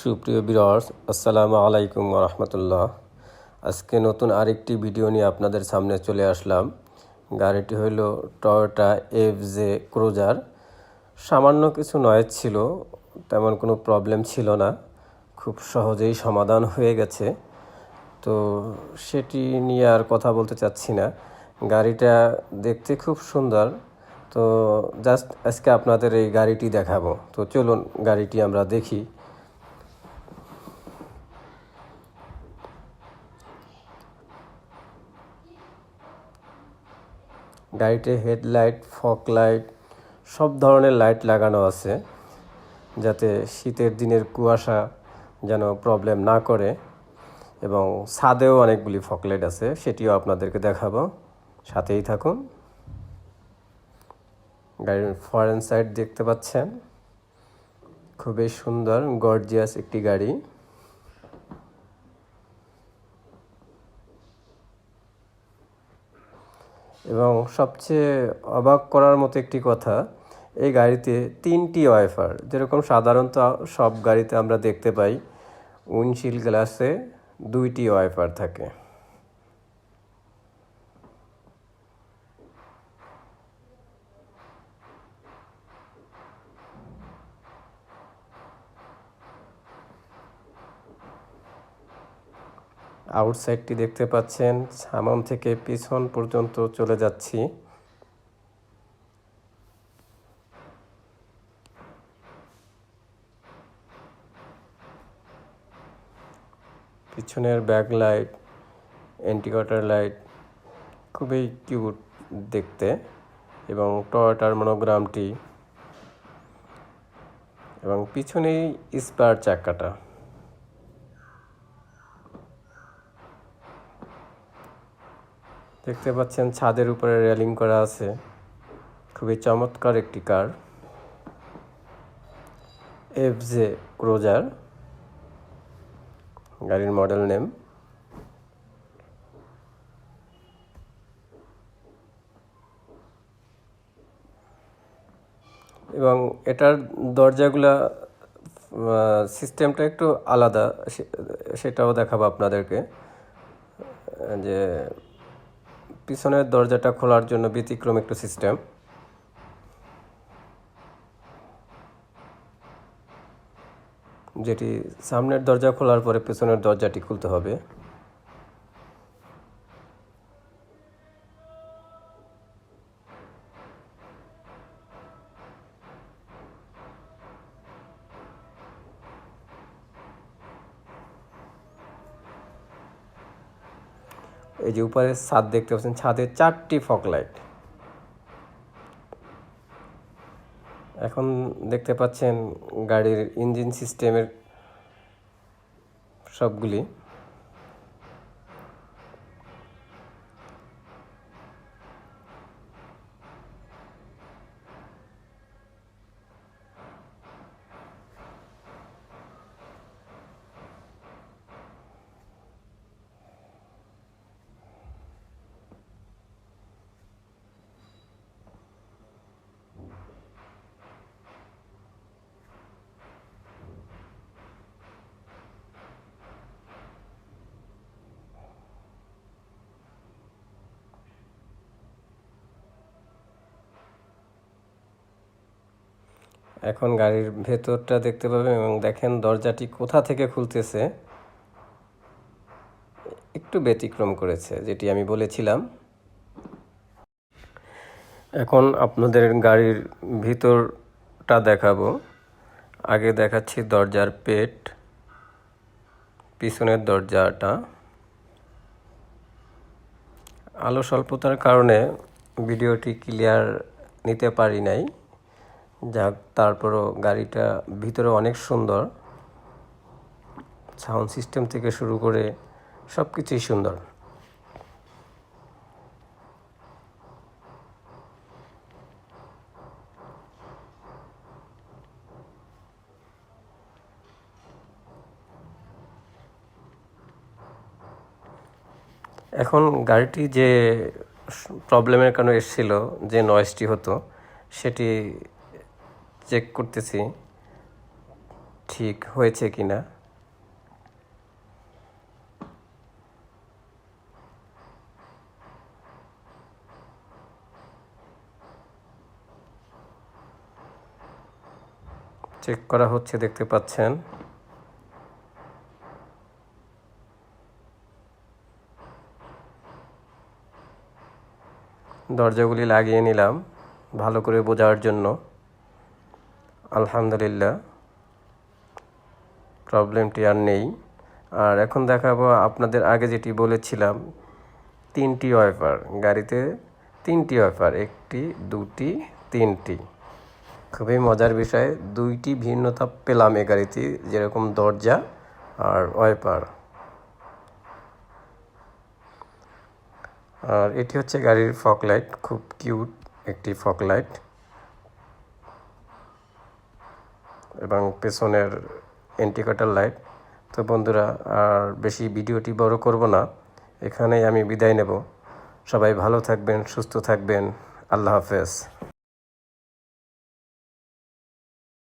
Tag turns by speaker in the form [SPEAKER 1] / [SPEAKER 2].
[SPEAKER 1] সুপ্রিয় বিরস আসসালামু আলাইকুম রহমতুল্লাহ। আজকে নতুন আরেকটি ভিডিও নিয়ে আপনাদের সামনে চলে আসলাম। গাড়িটি হইল টয়োটা এফ জে ক্রুজার সামান্য কিছু নয়েজ ছিল, তেমন কোনো প্রবলেম ছিল না। খুব সহজেই সমাধান হয়ে গেছে। তো সেটি নিয়ে আর কথা বলতে চাচ্ছি না। গাড়িটা দেখতে খুব সুন্দর। তো জাস্ট আজকে আপনাদের এই গাড়িটি দেখাবো। তো চলুন গাড়িটি আমরা দেখি। গাড়িতে হেডলাইট ফক লাইট সব ধরনের লাইট লাগানো আছে যাতে শীতের দিনের কুয়াশা যেন প্রবলেম না করে এবং ছাদেও অনেকগুলি ফক লাইট আছে, সেটিও আপনাদেরকে দেখাবো। সাথেই থাকুন। গাড়ির ফরেন সাইড দেখতে পাচ্ছেন। খুবই সুন্দর গর্জিয়াস একটি গাড়ি। এবং সবচেয়ে অবাক করার মতো একটি কথা, এই গাড়িতে তিনটি ওয়াইফার, যেরকম সাধারণত সব গাড়িতে আমরা দেখতে পাই, উইন্ডশিল্ড গ্লাসে দুইটি ওয়াইফার থাকে। আউটসাইডটি দেখতে পাচ্ছেন, সামন থেকে পিছন পর্যন্ত চলে যাচ্ছি। পিছনের ব্যাক লাইট অ্যান্টিকটার লাইট খুবই কিউট দেখতে এবং টয়টার মনোগ্রামটি এবং পিছনেই স্পার চাকাটা। দেখতে পাচ্ছেন ছাদের উপরে রেলিং করা আছে। খুবই চমৎকার একটি কার। F J ক্রোজার। গাড়ির মডেল নেম। এবং এটার দরজাগুলা সিস্টেমটা একটু আলাদা সেটাও দেখাবো আপনাদেরকে। যে পিছনের দরজাটা খোলার জন্য ব্যতিক্রম একটু সিস্টেম। যেটি সামনের দরজা খোলার পরে পেছনের দরজাটি খুলতে হবে। এই যে উপরে ছাদ দেখতে পাচ্ছেন, ছাদে চারটি ফক লাইট এখন দেখতে পাচ্ছেন গাড়ির ইঞ্জিন সিস্টেমের সবগুলি। এখন গাড়ির ভেতরটা দেখতে পাবেন এবং দেখেন দরজাটি কোথা থেকে খুলতেছে। একটু ব্যতিক্রম করেছে, যেটি আমি বলেছিলাম। এখন আপনাদের গাড়ির ভিতরটা দেখাবো। আগে দেখাচ্ছি দরজার পেট, পিছনের দরজাটা। আলো স্বল্পতার কারণে ভিডিওটি ক্লিয়ার নিতে পারি নাই। যাক, তারপরও গাড়িটা ভিতরে অনেক সুন্দর। সাউন্ড সিস্টেম থেকে শুরু করে সব কিছুই সুন্দর। এখন গাড়িটি যে প্রবলেমের কারণে এসেছিল, যে নয়েজটি হতো, সেটি চেক করতেছি, ঠিক হয়েছে কিনা। চেক করা হচ্ছে, দেখতে পাচ্ছেন। দরজাগুলি লাগিয়ে নিলাম, ভালো করে বোঝার জন্য। আলহামদুলিল্লাহ প্রবলেমটি আর নেই। আর এখন দেখাবো আপনাদের আগে যেটি বলেছিলাম, তিনটি ওয়াইপার গাড়িতে তিনটি ওয়াইপার একটি, দুটি, তিনটি। খুবই মজার বিষয়, দুইটি ভিন্নতা পেলাম এ গাড়িতে, যেরকম দরজা আর ওয়াইপার আর এটি হচ্ছে গাড়ির ফক লাইট খুব কিউট একটি ফক লাইট এবং পেছনের এন্টিকাটার লাইট তো বন্ধুরা, আর বেশি ভিডিওটি বড় করব না। এখানেই আমি বিদায় নেব। সবাই ভালো থাকবেন, সুস্থ থাকবেন। আল্লাহ হাফেজ।